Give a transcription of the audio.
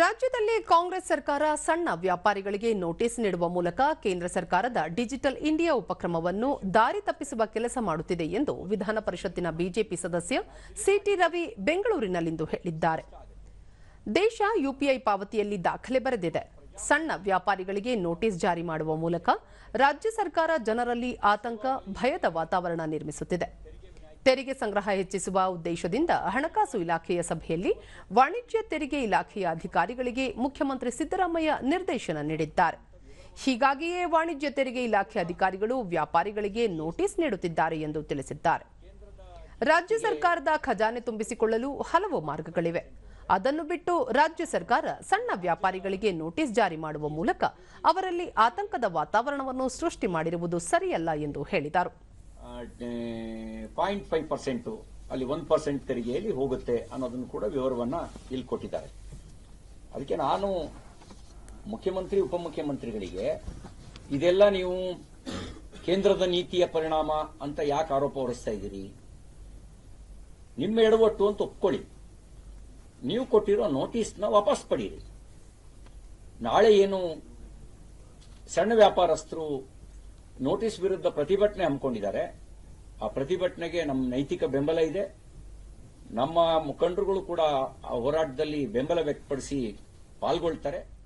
ರಾಜ್ಯದಲ್ಲಿ ಕಾಂಗ್ರೆಸ್ ಸರ್ಕಾರ ಸಣ್ಣ ವ್ಯಾಪಾರಿಗಳಿಗೆ ನೋಟಿಸ್ ನೀಡುವ ಮೂಲಕ ಕೇಂದ್ರ ಸರ್ಕಾರದ ಡಿಜಿಟಲ್ ಇಂಡಿಯಾ ಉಪಕ್ರಮವನ್ನು ದಾರಿ ತಪ್ಪಿಸುವ ಕೆಲಸ ಮಾಡುತ್ತಿದೆ ಎಂದು ವಿಧಾನ ಪರಿಷತ್ತಿನ ಬಿಜೆಪಿ ಸದಸ್ಯ ಸಿಟಿ ರವಿ ಬೆಂಗಳೂರಿನಲ್ಲಿಂದು ಹೇಳಿದ್ದಾರೆ. ದೇಶ ಯುಪಿಐ ಪಾವತಿಯಲ್ಲಿ ದಾಖಲೆ ಬರೆದಿದೆ. ಸಣ್ಣ ವ್ಯಾಪಾರಿಗಳಿಗೆ ನೋಟಿಸ್ ಜಾರಿ ಮಾಡುವ ಮೂಲಕ ರಾಜ್ಯ ಸರ್ಕಾರ ಜನರಲ್ಲಿ ಆತಂಕ, ಭಯದ ವಾತಾವರಣ ನಿರ್ಮಿಸುತ್ತಿದೆ. ತೆರಿಗೆ ಸಂಗ್ರಹ ಹೆಚ್ಚಿಸುವ ಉದ್ದೇಶದಿಂದ ಹಣಕಾಸು ಇಲಾಖೆಯ ಸಭೆಯಲ್ಲಿ ವಾಣಿಜ್ಯ ತೆರಿಗೆ ಇಲಾಖೆಯ ಅಧಿಕಾರಿಗಳಿಗೆ ಮುಖ್ಯಮಂತ್ರಿ ಸಿದ್ದರಾಮಯ್ಯ ನಿರ್ದೇಶನ ನೀಡಿದ್ದಾರೆ. ಹೀಗಾಗಿಯೇ ವಾಣಿಜ್ಯ ತೆರಿಗೆ ಇಲಾಖೆ ಅಧಿಕಾರಿಗಳು ವ್ಯಾಪಾರಿಗಳಿಗೆ ನೋಟಿಸ್ ನೀಡುತ್ತಿದ್ದಾರೆ ಎಂದು ತಿಳಿಸಿದ್ದಾರೆ. ರಾಜ್ಯ ಸರ್ಕಾರದ ಖಜಾನೆ ತುಂಬಿಸಿಕೊಳ್ಳಲು ಹಲವು ಮಾರ್ಗಗಳಿವೆ. ಅದನ್ನು ಬಿಟ್ಟು ರಾಜ್ಯ ಸರ್ಕಾರ ಸಣ್ಣ ವ್ಯಾಪಾರಿಗಳಿಗೆ ನೋಟಿಸ್ ಜಾರಿ ಮಾಡುವ ಮೂಲಕ ಅವರಲ್ಲಿ ಆತಂಕದ ವಾತಾವರಣವನ್ನು ಸೃಷ್ಟಿ ಮಾಡಿರುವುದು ಸರಿಯಲ್ಲ ಎಂದು ಹೇಳಿದರು. ಪಾಯಿಂಟ್ ಫೈವ್ ಪರ್ಸೆಂಟ್ ಅಲ್ಲಿ ಒನ್ ಪರ್ಸೆಂಟ್ ತೆರಿಗೆಯಲ್ಲಿ ಹೋಗುತ್ತೆ ಅನ್ನೋದನ್ನು ಕೂಡ ವಿವರವನ್ನ ಇಲ್ಲಿ ಕೊಟ್ಟಿದ್ದಾರೆ. ಅದಕ್ಕೆ ನಾನು ಮುಖ್ಯಮಂತ್ರಿ, ಉಪಮುಖ್ಯಮಂತ್ರಿಗಳಿಗೆ ಇದೆಲ್ಲ ನೀವು ಕೇಂದ್ರದ ನೀತಿಯ ಪರಿಣಾಮ ಅಂತ ಯಾಕೆ ಆರೋಪ ಹೊರಿಸ್ತಾ ಇದ್ದೀರಿ? ನಿಮ್ಮ ಎಡವಟ್ಟು ಅಂತ ಒಪ್ಕೊಳ್ಳಿ. ನೀವು ಕೊಟ್ಟಿರೋ ನೋಟಿಸ್ನ ವಾಪಸ್ ಪಡೀರಿ. ನಾಳೆ ಏನು ಸಣ್ಣ ವ್ಯಾಪಾರಸ್ಥರು ನೋಟಿಸ್ ವಿರುದ್ಧ ಪ್ರತಿಭಟನೆ ಹಮ್ಮಿಕೊಂಡಿದ್ದಾರೆ. ಆ ಪ್ರತಿಭಟನೆಗೆ ನಮ್ಮ ನೈತಿಕ ಬೆಂಬಲ ಇದೆ. ನಮ್ಮ ಮುಖಂಡರುಗಳು ಕೂಡ ಆ ಹೋರಾಟದಲ್ಲಿ ಬೆಂಬಲ ವ್ಯಕ್ತಪಡಿಸಿ ಪಾಲ್ಗೊಳ್ತಾರೆ.